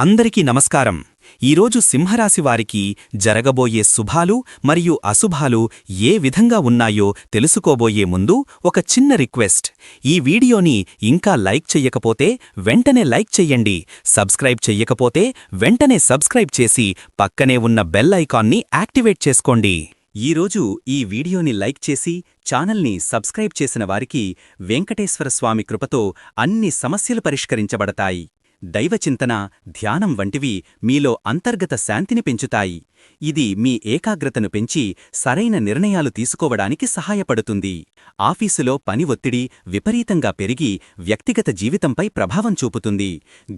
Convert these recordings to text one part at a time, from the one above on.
అందరికీ నమస్కారం. ఈరోజు సింహరాశి వారికి జరగబోయే శుభాలు మరియు అశుభాలు ఏ విధంగా ఉన్నాయో తెలుసుకోబోయే ముందు ఒక చిన్న రిక్వెస్ట్. ఈ వీడియోని ఇంకా లైక్ చెయ్యకపోతే వెంటనే లైక్ చెయ్యండి సబ్స్క్రైబ్ చెయ్యకపోతే వెంటనే సబ్స్క్రైబ్ చేసి పక్కనే ఉన్న బెల్ ఐకాన్ని యాక్టివేట్ చేసుకోండి. ఈరోజు ఈ వీడియోని లైక్ చేసి ఛానల్ని సబ్స్క్రైబ్ చేసిన వారికి వెంకటేశ్వర స్వామి కృపతో అన్ని సమస్యలు పరిష్కరించబడతాయి. దైవచింతన ధ్యానం వంటివి మీలో అంతర్గత శాంతిని పెంచుతాయి. ఇది మీ ఏకాగ్రతను పెంచి సరైన నిర్ణయాలు తీసుకోవడానికి సహాయపడుతుంది. ఆఫీసులో పని ఒత్తిడి విపరీతంగా పెరిగి వ్యక్తిగత జీవితంపై ప్రభావం చూపుతుంది.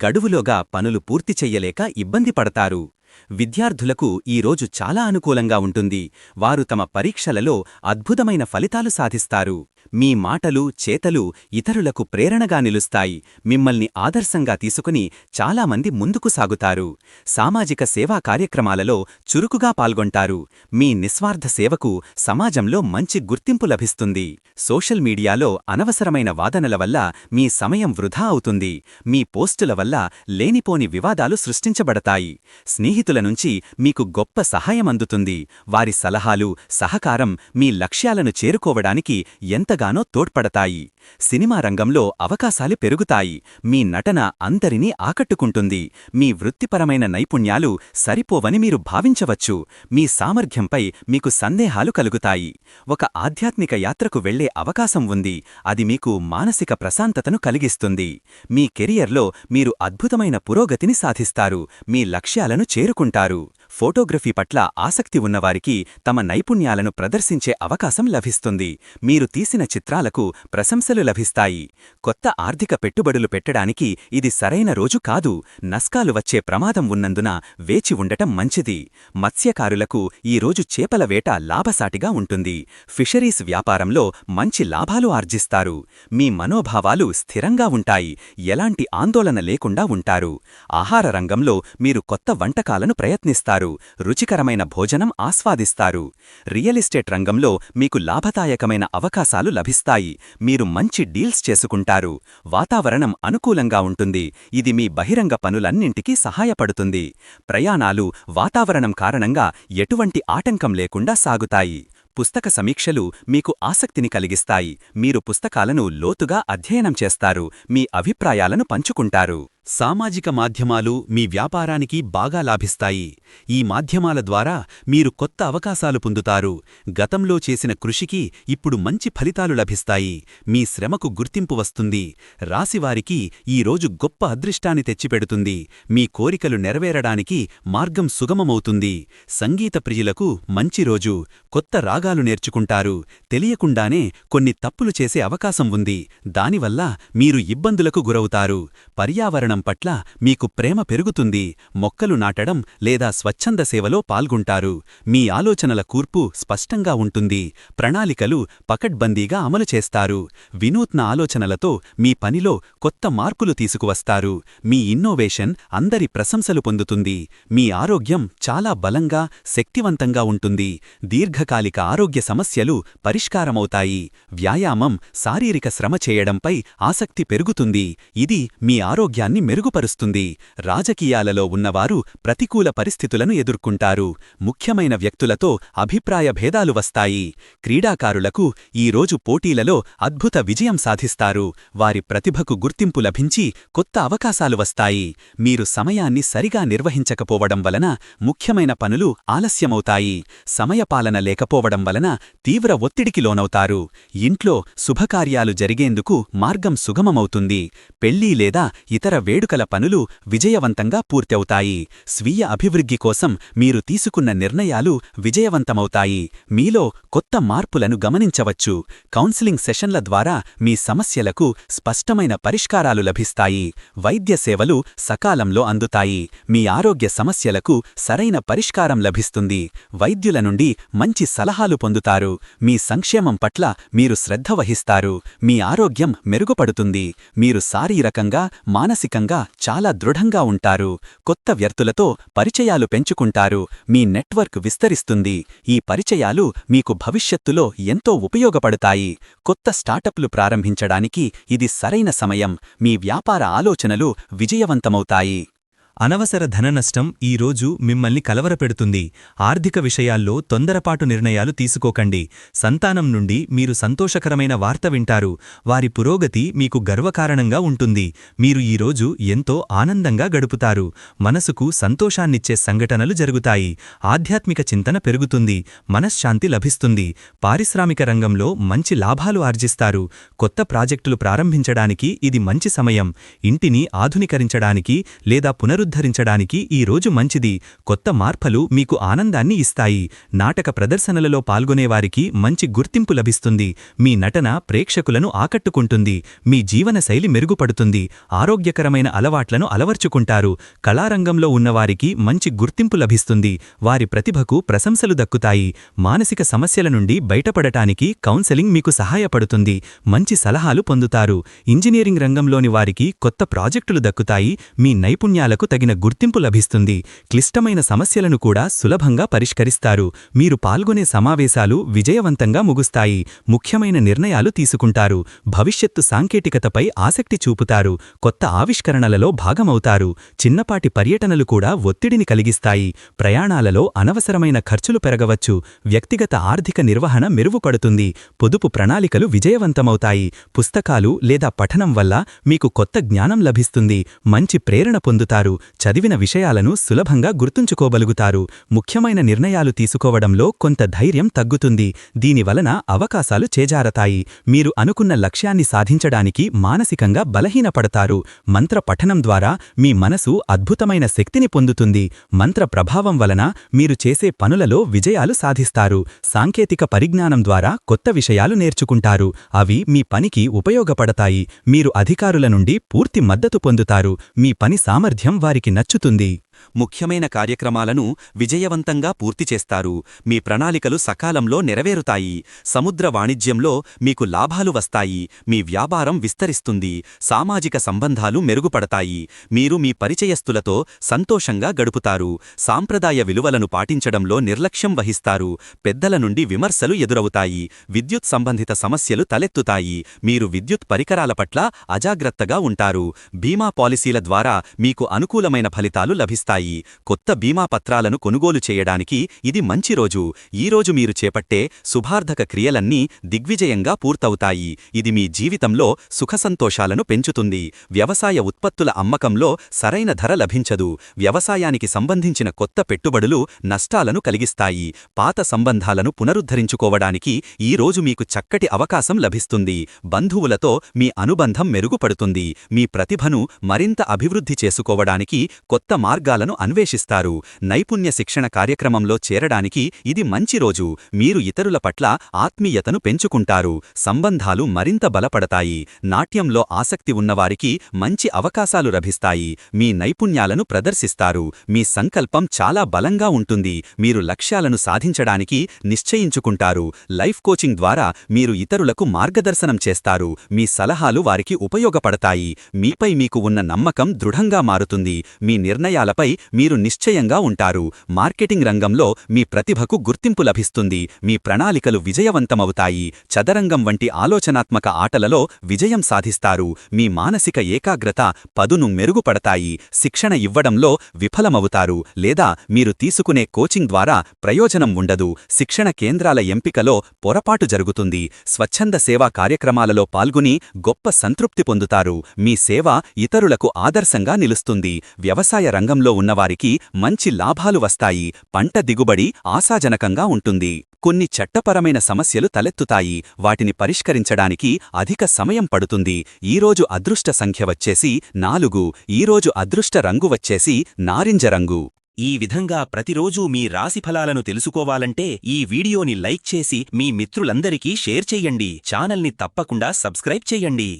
గడువులోగా పనులు పూర్తి చెయ్యలేక ఇబ్బంది పడతారు. విద్యార్థులకు ఈరోజు చాలా అనుకూలంగా ఉంటుంది. వారు తమ పరీక్షలలో అద్భుతమైన ఫలితాలు సాధిస్తారు. మీ మాటలు చేతలు ఇతరులకు ప్రేరణగా నిలుస్తాయి. మిమ్మల్ని ఆదర్శంగా తీసుకుని చాలామంది ముందుకు సాగుతారు. సామాజిక సేవా కార్యక్రమాలలో చురుకుగా పాల్గొంటారు. మీ నిస్వార్థ సేవకు సమాజంలో మంచి గుర్తింపు లభిస్తుంది. సోషల్ మీడియాలో అనవసరమైన వాదనల వల్ల మీ సమయం వృధా అవుతుంది. మీ పోస్టుల వల్ల లేనిపోని వివాదాలు సృష్టించబడతాయి. స్నేహితుల నుంచి మీకు గొప్ప సహాయం అందుతుంది. వారి సలహాలు సహకారం మీ లక్ష్యాలను చేరుకోవడానికి ఎంత ఎంతగానో తోడ్పడతాయి. సినిమా రంగంలో అవకాశాలు పెరుగుతాయి. మీ నటన అందరినీ ఆకట్టుకుంటుంది. మీ వృత్తిపరమైన నైపుణ్యాలు సరిపోవని మీరు భావించవచ్చు. మీ సామర్థ్యంపై మీకు సందేహాలు కలుగుతాయి. ఒక ఆధ్యాత్మిక యాత్రకు వెళ్ళే అవకాశం ఉంది. అది మీకు మానసిక ప్రశాంతతను కలిగిస్తుంది. మీ కెరియర్లో మీరు అద్భుతమైన పురోగతిని సాధిస్తారు. మీ లక్ష్యాలను చేరుకుంటారు. ఫోటోగ్రఫీ పట్ల ఆసక్తి ఉన్నవారికి తమ నైపుణ్యాలను ప్రదర్శించే అవకాశం లభిస్తుంది. మీరు తీసిన చిత్రాలకు ప్రశంసలు లభిస్తాయి. కొత్త ఆర్థిక పెట్టుబడులు పెట్టడానికి ఇది సరైన రోజు కాదు. నస్కాలు వచ్చే ప్రమాదం ఉన్నందున వేచి ఉండటం మంచిది. మత్స్యకారులకు ఈ రోజు చేపల వేట లాభసాటిగా ఉంటుంది. ఫిషరీస్ వ్యాపారంలో మంచి లాభాలు ఆర్జిస్తారు. మీ మనోభావాలు స్థిరంగా ఉంటాయి. ఎలాంటి ఆందోళన లేకుండా ఉంటారు. ఆహార రంగంలో మీరు కొత్త వంటకాలను ప్రయత్నిస్తారు. రుచికరమైన భోజనం ఆస్వాదిస్తారు. రియల్ ఎస్టేట్ రంగంలో మీకు లాభదాయకమైన అవకాశాలు లభిస్తాయి. మీరు మంచి డీల్స్ చేసుకుంటారు. వాతావరణం అనుకూలంగా ఉంటుంది. ఇది మీ బహిరంగ పనులన్నింటికీ సహాయపడుతుంది. ప్రయాణాలు వాతావరణం కారణంగా ఎటువంటి ఆటంకం లేకుండా సాగుతాయి. పుస్తక సమీక్షలు మీకు ఆసక్తిని కలిగిస్తాయి. మీరు పుస్తకాలను లోతుగా అధ్యయనం చేస్తారు. మీ అభిప్రాయాలను పంచుకుంటారు. సామాజిక మాధ్యమాలు మీ వ్యాపారానికి బాగా లాభిస్తాయి. ఈ మాధ్యమాల ద్వారా మీరు కొత్త అవకాశాలు పొందుతారు. గతంలో చేసిన కృషికి ఇప్పుడు మంచి ఫలితాలు లభిస్తాయి. మీ శ్రమకు గుర్తింపు వస్తుంది. రాశివారికి ఈరోజు గొప్ప అదృష్టాన్ని తెచ్చిపెడుతుంది. మీ కోరికలు నెరవేరడానికి మార్గం సుగమమవుతుంది. సంగీత ప్రియులకు మంచి రోజు. కొత్త రాగాలు నేర్చుకుంటారు. తెలియకుండానే కొన్ని తప్పులు చేసే అవకాశం ఉంది. దానివల్ల మీరు ఇబ్బందులకు గురవుతారు. పర్యావరణం పర్యావరణం పట్ల మీకు ప్రేమ పెరుగుతుంది మొక్కలు నాటడం లేదా స్వచ్ఛంద సేవలో పాల్గొంటారు. మీ ఆలోచనల కూర్పు స్పష్టంగా ఉంటుంది ప్రణాళికలు పకడ్బందీగా అమలు చేస్తారు. వినూత్న ఆలోచనలతో మీ పనిలో కొత్త మార్పులు తీసుకువస్తారు. మీ ఇన్నోవేషన్ అందరి ప్రశంసలు పొందుతుంది మీ ఆరోగ్యం చాలా బలంగా శక్తివంతంగా ఉంటుంది. దీర్ఘకాలిక ఆరోగ్య సమస్యలు పరిష్కారమవుతాయి. వ్యాయామం శారీరక శ్రమ చేయడంపై ఆసక్తి పెరుగుతుంది. ఇది మీ ఆరోగ్యాన్ని మెరుగుపరుస్తుంది. రాజకీయాలలో ఉన్నవారు ప్రతికూల పరిస్థితులను ఎదుర్కొంటారు. ముఖ్యమైన వ్యక్తులతో అభిప్రాయ భేదాలు వస్తాయి. క్రీడాకారులకు ఈరోజు పోటీలలో అద్భుత విజయం సాధిస్తారు. వారి ప్రతిభకు గుర్తింపు లభించి కొత్త అవకాశాలు వస్తాయి. మీరు సమయాన్ని సరిగా నిర్వహించకపోవడం వలన ముఖ్యమైన పనులు ఆలస్యమవుతాయి. సమయపాలన లేకపోవడం వలన తీవ్ర ఒత్తిడికి లోనవుతారు. ఇంట్లో శుభకార్యాలు జరిగేందుకు మార్గం సుగమమవుతుంది. పెళ్ళి లేదా ఇతర వేడుకల పనులు విజయవంతంగా పూర్తవుతాయి. స్వీయ అభివృద్ధి కోసం మీరు తీసుకున్న నిర్ణయాలు విజయవంతమవుతాయి. మీలో కొత్త మార్పులను గమనించవచ్చు. కౌన్సిలింగ్ సెషన్ల ద్వారా మీ సమస్యలకు స్పష్టమైన పరిష్కారాలు లభిస్తాయి. వైద్య సేవలు సకాలంలో అందుతాయి. మీ ఆరోగ్య సమస్యలకు సరైన పరిష్కారం లభిస్తుంది. వైద్యుల నుండి మంచి సలహాలు పొందుతారు. మీ సంక్షేమం పట్ల మీరు శ్రద్ధ వహిస్తారు. మీ ఆరోగ్యం మెరుగుపడుతుంది. మీరు శారీరకంగా మానసికంగా ఆర్థికంగా చాలా దృఢంగా ఉంటారు. కొత్త వ్యర్థులతో పరిచయాలు పెంచుకుంటారు. మీ నెట్వర్క్ విస్తరిస్తుంది. ఈ పరిచయాలు మీకు భవిష్యత్తులో ఎంతో ఉపయోగపడతాయి. కొత్త స్టార్టప్లు ప్రారంభించడానికి ఇది సరైన సమయం. మీ వ్యాపార ఆలోచనలు విజయవంతమవుతాయి. అనవసర ధననష్టం ఈ రోజు మిమ్మల్ని కలవరపెడుతుంది. ఆర్థిక విషయాల్లో తొందరపాటు నిర్ణయాలు తీసుకోకండి. సంతానం నుండి మీరు సంతోషకరమైన వార్త వింటారు. వారి పురోగతి మీకు గర్వకారణంగా ఉంటుంది. మీరు ఈరోజు ఎంతో ఆనందంగా గడుపుతారు. మనసుకు సంతోషాన్నిచ్చే సంఘటనలు జరుగుతాయి. ఆధ్యాత్మిక చింతన పెరుగుతుంది. మనశ్శాంతి లభిస్తుంది. పారిశ్రామిక రంగంలో మంచి లాభాలు ఆర్జిస్తారు. కొత్త ప్రాజెక్టులు ప్రారంభించడానికి ఇది మంచి సమయం. ఇంటిని ఆధునీకరించడానికి లేదా పునరు పునరుద్ధరించడానికి ఈ రోజు మంచిది. కొత్త మార్పులు మీకు ఆనందాన్ని ఇస్తాయి. నాటక ప్రదర్శనలలో పాల్గొనేవారికి మంచి గుర్తింపు లభిస్తుంది. మీ నటన ప్రేక్షకులను ఆకట్టుకుంటుంది. మీ జీవనశైలి మెరుగుపడుతుంది. ఆరోగ్యకరమైన అలవాట్లను అలవర్చుకుంటారు. కళారంగంలో ఉన్నవారికి మంచి గుర్తింపు లభిస్తుంది. వారి ప్రతిభకు ప్రశంసలు దక్కుతాయి. మానసిక సమస్యల నుండి బయటపడటానికి కౌన్సెలింగ్ మీకు సహాయపడుతుంది. మంచి సలహాలు పొందుతారు. ఇంజనీరింగ్ రంగంలోని వారికి కొత్త ప్రాజెక్టులు దక్కుతాయి. మీ నైపుణ్యాలకు తగిన గుర్తింపు లభిస్తుంది. క్లిష్టమైన సమస్యలను కూడా సులభంగా పరిష్కరిస్తారు. మీరు పాల్గొనే సమావేశాలు విజయవంతంగా ముగుస్తాయి. ముఖ్యమైన నిర్ణయాలు తీసుకుంటారు. భవిష్యత్తు సాంకేతికతపై ఆసక్తి చూపుతారు. కొత్త ఆవిష్కరణలలో భాగమవుతారు. చిన్నపాటి పర్యటనలు కూడా ఒత్తిడిని కలిగిస్తాయి. ప్రయాణాలలో అనవసరమైన ఖర్చులు పెరగవచ్చు. వ్యక్తిగత ఆర్థిక నిర్వహణ మెరుగుపడుతుంది. పొదుపు ప్రణాళికలు విజయవంతమవుతాయి. పుస్తకాలు లేదా పఠనం వల్ల మీకు కొత్త జ్ఞానం లభిస్తుంది. మంచి ప్రేరణ పొందుతారు. చదివిన విషయాలను సులభంగా గుర్తుంచుకోగలుగుతారు ముఖ్యమైన నిర్ణయాలు తీసుకోవడంలో కొంత ధైర్యం తగ్గుతుంది. దీనివలన అవకాశాలు చేజారతాయి. మీరు అనుకున్న లక్ష్యాన్ని సాధించడానికి మానసికంగా బలహీనపడతారు. మంత్ర పఠనం ద్వారా మీ మనసు అద్భుతమైన శక్తిని పొందుతుంది. మంత్ర ప్రభావం వలన మీరు చేసే పనులలో విజయాలు సాధిస్తారు. సాంకేతిక పరిజ్ఞానం ద్వారా కొత్త విషయాలు నేర్చుకుంటారు. అవి మీ పనికి ఉపయోగపడతాయి. మీరు అధికారుల నుండి పూర్తి మద్దతు పొందుతారు. మీ పని సామర్థ్యం వారికి నచ్చుతుంది. ముఖ్యమైన కార్యక్రమాలను విజయవంతంగా పూర్తి చేస్తారు. మీ ప్రణాళికలు సకాలంలో నెరవేరుతాయి. సముద్ర వాణిజ్యంలో మీకు లాభాలు వస్తాయి. మీ వ్యాపారం విస్తరిస్తుంది. సామాజిక సంబంధాలు మెరుగుపడతాయి. మీరు మీ పరిచయస్తులతో సంతోషంగా గడుపుతారు. సాంప్రదాయ విలువలను పాటించడంలో నిర్లక్ష్యం వహిస్తారు. పెద్దల నుండి విమర్శలు ఎదురవుతాయి. విద్యుత్ సంబంధిత సమస్యలు తలెత్తుతాయి. మీరు విద్యుత్ పరికరాల పట్ల అజాగ్రత్తగా ఉంటారు. బీమా పాలసీల ద్వారా మీకు అనుకూలమైన ఫలితాలు లభిస్తాయి. కొత్త బీమా పత్రాలను కొనుగోలు చేయడానికి ఇది మంచి రోజు. ఈరోజు మీరు చేపట్టే శుభార్థక క్రియలన్నీ దిగ్విజయంగా పూర్తవుతాయి. ఇది మీ జీవితంలో సుఖసంతోషాలను పెంచుతుంది. వ్యవసాయ ఉత్పత్తుల అమ్మకంలో సరైన ధర లభించదు. వ్యవసాయానికి సంబంధించిన కొత్త పెట్టుబడులు నష్టాలను కలిగిస్తాయి. పాత సంబంధాలను పునరుద్ధరించుకోవడానికి ఈ రోజు మీకు చక్కటి అవకాశం లభిస్తుంది. బంధువులతో మీ అనుబంధం మెరుగుపడుతుంది. మీ ప్రతిభను మరింత అభివృద్ధి చేసుకోవడానికి కొత్త మార్గాలను అన్వేషిస్తారు. నైపుణ్య శిక్షణ కార్యక్రమంలో చేరడానికి ఇది మంచి రోజు. మీరు ఇతరుల పట్ల ఆత్మీయతను పెంచుకుంటారు. సంబంధాలు మరింత బలపడతాయి. నాట్యంలో ఆసక్తి ఉన్నవారికి మంచి అవకాశాలు లభిస్తాయి. మీ నైపుణ్యాలను ప్రదర్శిస్తారు. మీ సంకల్పం చాలా బలంగా ఉంటుంది. మీరు లక్ష్యాలను సాధించడానికి నిశ్చయించుకుంటారు. లైఫ్ కోచింగ్ ద్వారా మీరు ఇతరులకు మార్గదర్శనం చేస్తారు. మీ సలహాలు వారికి ఉపయోగపడతాయి. మీపై మీకు ఉన్న నమ్మకం దృఢంగా మారుతుంది. మీ నిర్ణయాలపై మీరు నిశ్చయంగా ఉంటారు. మార్కెటింగ్ రంగంలో మీ ప్రతిభకు గుర్తింపు లభిస్తుంది. మీ ప్రణాళికలు విజయవంతమవుతాయి. చదరంగం వంటి ఆలోచనాత్మక ఆటలలో విజయం సాధిస్తారు. మీ మానసిక ఏకాగ్రత పదును మెరుగుపడతాయి. శిక్షణ ఇవ్వడంలో విఫలమవుతారు. లేదా మీరు తీసుకునే కోచింగ్ ద్వారా ప్రయోజనం ఉండదు. శిక్షణ కేంద్రాల ఎంపికలో పొరపాటు జరుగుతుంది. స్వచ్ఛంద సేవా కార్యక్రమాలలో పాల్గొని గొప్ప సంతృప్తి పొందుతారు. మీ సేవ ఇతరులకు ఆదర్శంగా నిలుస్తుంది. వ్యవసాయ రంగంలో రంగంలో ఉన్నవారికి మంచి లాభాలు వస్తాయి. పంట దిగుబడి ఆశాజనకంగా ఉంటుంది. కొన్ని చట్టపరమైన సమస్యలు తలెత్తుతాయి. వాటిని పరిష్కరించడానికి అధిక సమయం పడుతుంది. ఈరోజు అదృష్ట సంఖ్య వచ్చేసి నాలుగు. ఈరోజు అదృష్ట రంగు వచ్చేసి నారింజ రంగు. ఈ విధంగా ప్రతిరోజూ మీ రాశిఫలాలను తెలుసుకోవాలంటే ఈ వీడియోని లైక్ చేసి మీ మిత్రులందరికీ షేర్ చెయ్యండి ఛానల్ని తప్పకుండా సబ్స్క్రైబ్ చెయ్యండి